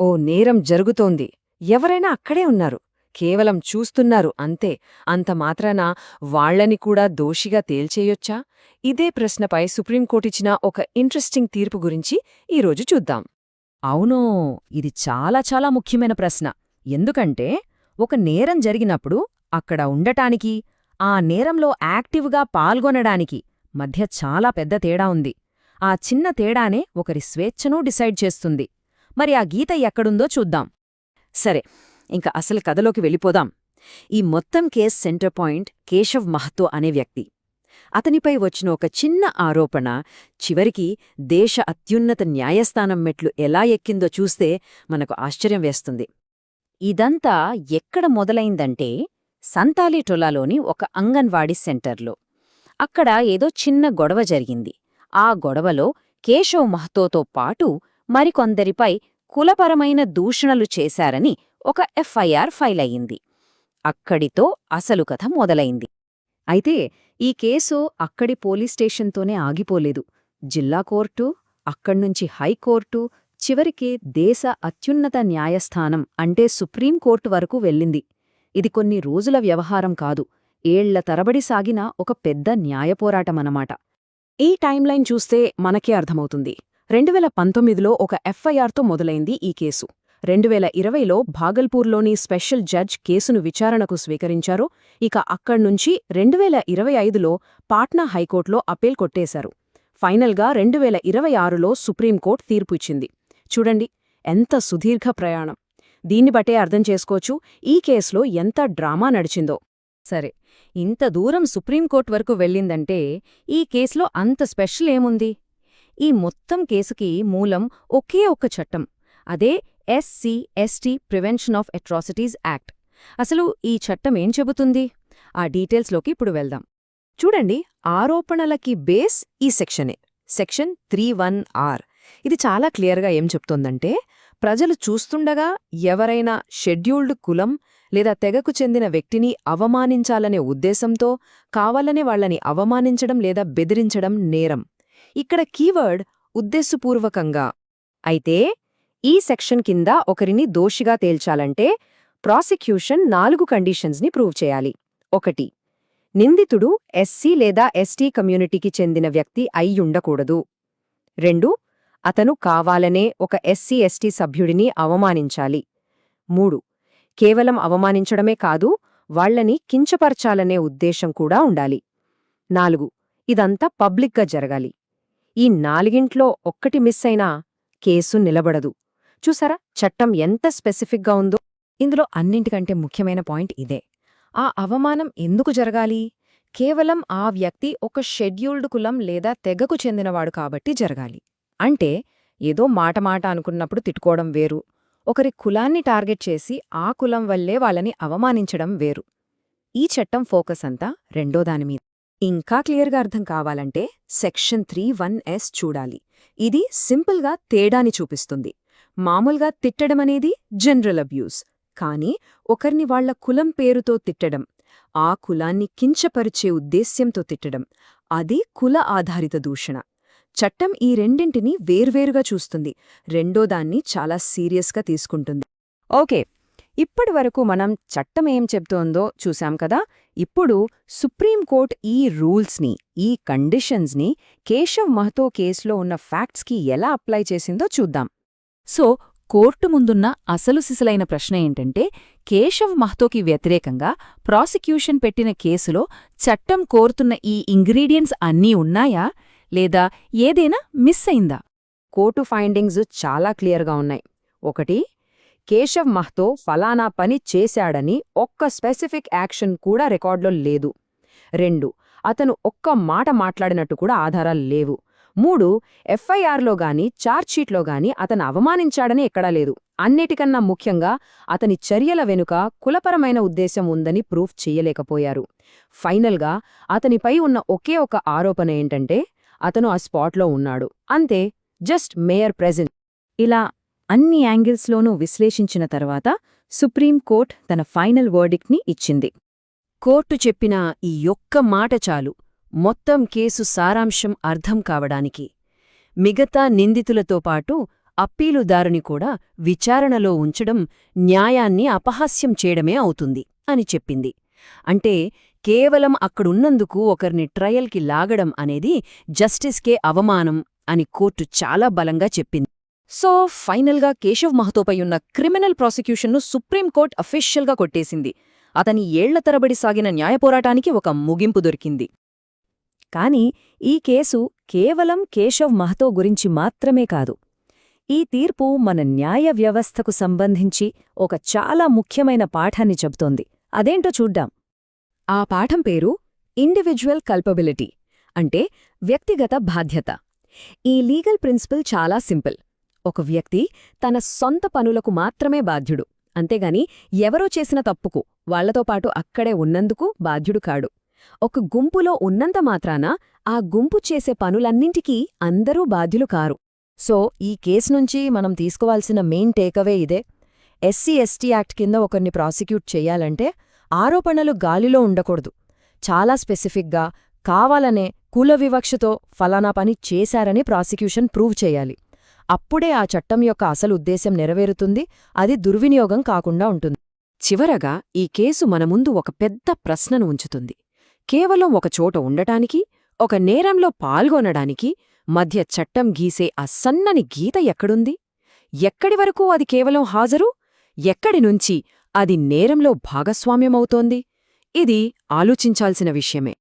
ఓ నేరం జరుగుతోంది. ఎవరైనా అక్కడే ఉన్నారు. కేవలం చూస్తున్నారు అంతే. అంత మాత్రాన వాళ్ళని కూడా దోషిగా తేల్చేయొచ్చా? ఇదే ప్రశ్నపై సుప్రీంకోర్టిచ్చిన ఒక ఇంట్రెస్టింగ్ తీర్పు గురించి ఈరోజు చూద్దాం. అవునో ఇది చాలా చాలా ముఖ్యమైన ప్రశ్న. ఎందుకంటే ఒక నేరం జరిగినప్పుడు అక్కడ ఉండటానికి ఆ నేరంలో యాక్టివ్గా పాల్గొనడానికి మధ్య చాలా పెద్ద తేడా ఉంది. ఆ చిన్న తేడానే ఒకరి స్వేచ్ఛను డిసైడ్ చేస్తుంది. మరి ఆ గీత ఎక్కడుందో చూద్దాం. సరే ఇంక అసలు కథలోకి వెళ్ళిపోదాం. ఈ మొత్తం case center point Keshav Mahato అనే వ్యక్తి. అతనిపై వచ్చిన ఒక చిన్న ఆరోపణ చివరికి దేశ అత్యున్నత న్యాయస్థానం మెట్లు ఎలా ఎక్కిందో చూస్తే మనకు ఆశ్చర్యం వేస్తుంది. ఇదంతా ఎక్కడ మొదలైందంటే సంతాలి టొలాలోని ఒక అంగన్వాడీ సెంటర్లో. అక్కడ ఏదో చిన్న గొడవ జరిగింది. ఆ గొడవలో కేశవ్ మహతోతో పాటు మరికొందరిపై కులపరమైన దూషణలు చేశారని ఒక ఎఫ్ఐఆర్ ఫైల్ అయింది అక్కడితో అసలు కథ మొదలైంది. అయితే ఈ కేసు అక్కడి పోలీస్ స్టేషన్తోనే ఆగిపోలేదు. జిల్లా కోర్టు అక్కడ్నుంచి హైకోర్టు చివరికి దేశ అత్యున్నత న్యాయస్థానం అంటే సుప్రీంకోర్టు వరకు వెళ్ళింది. ఇది కొన్ని రోజుల వ్యవహారం కాదు. ఏళ్ళ తరబడి సాగిన ఒక పెద్ద న్యాయపోరాటమనమాట ఈ టైంలైన్ చూస్తే మనకే అర్థమవుతుంది. రెండువేల పంతొమ్మిదిలో ఒక ఎఫ్ఐఆర్తో మొదలైంది ఈ కేసు. రెండువేల ఇరవైలో భాగల్పూర్లోని స్పెషల్ జడ్జ్ కేసును విచారణకు స్వీకరించారు. ఇక అక్కడ్నుంచి రెండువేల ఇరవై ఐదులో పాట్నా హైకోర్టులో అప్పీల్ కొట్టేశారు. ఫైనల్గా రెండువేల ఇరవై ఆరులో సుప్రీంకోర్టు తీర్పు ఇచ్చింది. చూడండి ఎంత సుదీర్ఘ ప్రయాణం. దీన్ని బట్టే అర్థం చేసుకోవచ్చు ఈ కేసులో ఎంత డ్రామా నడిచిందో. సరే ఇంత దూరం సుప్రీంకోర్టు వరకు వెళ్ళిందంటే ఈ కేసులో అంత స్పెషల్ ఏముంది? ఈ మొత్తం కేసుకి మూలం ఒకే ఒక్క చట్టం అదే SC ST prevention of atrocities act అసలు ఈ చట్టం ఏం చెబుతుంది? ఆ డీటెయిల్స్లోకి ఇప్పుడు వెళ్దాం. చూడండి ఆరోపణలకి బేస్ ఈ సెక్షనే సెక్షన్ త్రీ వన్ ఆర్. ఇది చాలా క్లియర్గా ఏం చెప్తోందంటే ప్రజలు చూస్తుండగా ఎవరైనా షెడ్యూల్డ్ కులం లేదా తెగకు చెందిన వ్యక్తిని అవమానించాలనే ఉద్దేశంతో కావాలనే వాళ్ళని అవమానించడం లేదా బెదిరించడం నేరం. ఇక్కడ కీవర్డ్ ఉద్దేశపూర్వకంగా. అయితే ఈ సెక్షన్ కింద ఒకరిని దోషిగా తేల్చాలంటే ప్రాసిక్యూషన్ నాలుగు కండిషన్స్ని ప్రూవ్ చేయాలి. ఒకటి నిందితుడు ఎస్సీ లేదా ఎస్టీ కమ్యూనిటీకి చెందిన వ్యక్తి అయ్యుండకూడదు రెండు అతను కావాలనే ఒక ఎస్సీ ఎస్టీ సభ్యుడిని అవమానించాలి. మూడు కేవలం అవమానించడమే కాదు వాళ్ళని కించపరచాలనే ఉద్దేశం కూడా ఉండాలి. నాలుగు ఇదంతా పబ్లిక్గా జరగాలి. ఈ నాలుగింట్లో ఒక్కటి మిస్ అయినా కేసు నిలబడదు. చూసారా? చట్టం ఎంత స్పెసిఫిక్గా ఉందో? ఇందులో అన్నింటికంటే ముఖ్యమైన పాయింట్ ఇదే. ఆ అవమానం ఎందుకు జరగాలి? కేవలం ఆ వ్యక్తి ఒక షెడ్యూల్డ్ కులం లేదా తెగకు చెందినవాడు కాబట్టి జరగాలి. అంటే ఏదో మాట మాట అనుకున్నప్పుడు తిట్టుకోవడం వేరు. ఒకరి కులాన్ని టార్గెట్ చేసి ఆ కులం వల్లే వాళ్ళని అవమానించడం వేరు. ఈ చట్టం ఫోకస్ అంతా రెండోదానిమీద ఇంకా క్లియర్గా అర్థం కావాలంటే సెక్షన్ త్రీ వన్ ఎస్ చూడాలి. ఇది సింపుల్గా తేడాని చూపిస్తుంది. మామూలుగా తిట్టడమనేది జనరల్ అబ్యూస్. కానీ ఒకరిని వాళ్ళ కులం పేరుతో తిట్టడం ఆ కులాన్ని కించపరిచే ఉద్దేశ్యంతో తిట్టడం అది కుల ఆధారిత దూషణ. చట్టం ఈ రెండింటినీ వేర్వేరుగా చూస్తుంది. రెండోదాన్ని చాలా సీరియస్గా తీసుకుంటుంది. ఓకే ఇప్పటి వరకు మనం చట్టం ఏం చెప్తోందో చూశాం కదా? ఇప్పుడు సుప్రీంకోర్టు ఈ రూల్స్ని ఈ కండిషన్స్ని కేశవ్ మహతో కేసులో ఉన్న ఫ్యాక్ట్స్కి ఎలా అప్లై చేసిందో చూద్దాం. సో కోర్టు ముందున్న అసలు సిసలైన ప్రశ్న ఏంటంటే కేశవ్ మహ్తోకి వ్యతిరేకంగా ప్రాసిక్యూషన్ పెట్టిన కేసులో చట్టం కోరుతున్న ఈ ఇంగ్రీడియంట్స్ అన్నీ ఉన్నాయా? లేదా ఏదైనా మిస్ అయిందా? కోర్టు ఫైండింగ్స్ చాలా క్లియర్గా ఉన్నాయి. ఒకటి కేశవ్ మహ్తో ఫలానా పని చేశాడని ఒక్క స్పెసిఫిక్ యాక్షన్ కూడా రికార్డులో లేదు. రెండు అతను ఒక్క మాట మాట్లాడినట్టు కూడా ఆధారాలు లేవు. మూడు ఎఫ్ఐఆర్లో గాని చార్జ్షీట్లో గాని అతను అవమానించాడని ఎక్కడా లేదు. అన్నిటికన్నా ముఖ్యంగా అతని చర్యల వెనుక కులపరమైన ఉద్దేశం ఉందని ప్రూఫ్ చెయ్యలేకపోయారు ఫైనల్గా అతనిపై ఉన్న ఒకే ఒక ఆరోపణ ఏంటంటే అతను ఆ స్పాట్లో ఉన్నాడు. అంతే జస్ట్ మేయర్ ప్రెజెంట్. ఇలా అన్ని యాంగిల్స్లోనూ విశ్లేషించిన తర్వాత సుప్రీంకోర్ట్ తన ఫైనల్ వర్డిక్ట్ని ఇచ్చింది. కోర్టు చెప్పిన ఈ యొక్క మాట చాలు. మొత్తం కేసు సారాంశం అర్థం కావడానికి. మిగతా నిందితులతో పాటు అప్పీలుదారుని కూడా విచారణలో ఉంచడం న్యాయాన్ని అపహాస్యం చేయడమే అవుతుంది అని చెప్పింది. అంటే కేవలం అక్కడున్నందుకు ఒకరిని ట్రయల్కి లాగడం అనేది జస్టిస్కే అవమానం అని కోర్టు చాలా బలంగా చెప్పింది. సో ఫైనల్గా కేశవ్ మహతోపై ఉన్న క్రిమినల్ ప్రాసిక్యూషన్ను సుప్రీంకోర్టు అఫీషియల్గా కొట్టేసింది. అతని ఏళ్ళ తరబడి సాగిన న్యాయ పోరాటానికి ఒక ముగింపు దొరికింది. కాని ఈ కేసు కేవలం కేశవ్ మహతో గురించి మాత్రమే కాదు. ఈ తీర్పు మన న్యాయ వ్యవస్థకు సంబంధించి ఒక చాలా ముఖ్యమైన పాఠాన్ని చెబుతోంది. అదేంటో చూడ్డాం ఆ పాఠం పేరు ఇండివిజువల్ కల్పబిలిటీ అంటే వ్యక్తిగత బాధ్యత. ఈ లీగల్ ప్రిన్సిపల్ చాలా సింపుల్. ఒక వ్యక్తి తన సొంత పనులకు మాత్రమే బాధ్యుడు. అంతేగాని ఎవరో చేసిన తప్పుకు వాళ్ళతో పాటు అక్కడే ఉన్నందుకు బాధ్యుడు కాడు. ఒక గుంపులో ఉన్నంత మాత్రాన ఆ గుంపు చేసే పనులన్నింటికీ అందరూ బాధ్యులు కారు. సో ఈ కేసు నుంచి మనం తీసుకోవాల్సిన మెయిన్ టేకవే ఇదే. ఎస్సీ ఎస్టీ యాక్ట్ కింద ఒకరిని ప్రాసిక్యూట్ చెయ్యాలంటే ఆరోపణలు గాలిలో ఉండకూడదు. చాలా స్పెసిఫిక్గా కావాలనే కుల వివక్షతో ఫలానా పని చేశారని ప్రాసిక్యూషన్ ప్రూవ్ చేయాలి. అప్పుడే ఆ చట్టం యొక్క అసలు ఉద్దేశం నెరవేరుతుంది అది దుర్వినియోగం కాకుండా ఉంటుంది. చివరగా ఈ కేసు మన ముందు ఒక పెద్ద ప్రశ్నను ఉంచుతుంది. కేవలం ఒక చోట ఉండటానికి ఒక నేరంలో పాల్గొనడానికి మధ్య చట్టం గీసే ఆ సన్నని గీత ఎక్కడుంది? ఎక్కడి వరకు అది కేవలం హాజరు? ఎక్కడి నుంచి అది నేరంలో భాగస్వామ్యమవుతోంది? ఇది ఆలోచించాల్సిన విషయమే.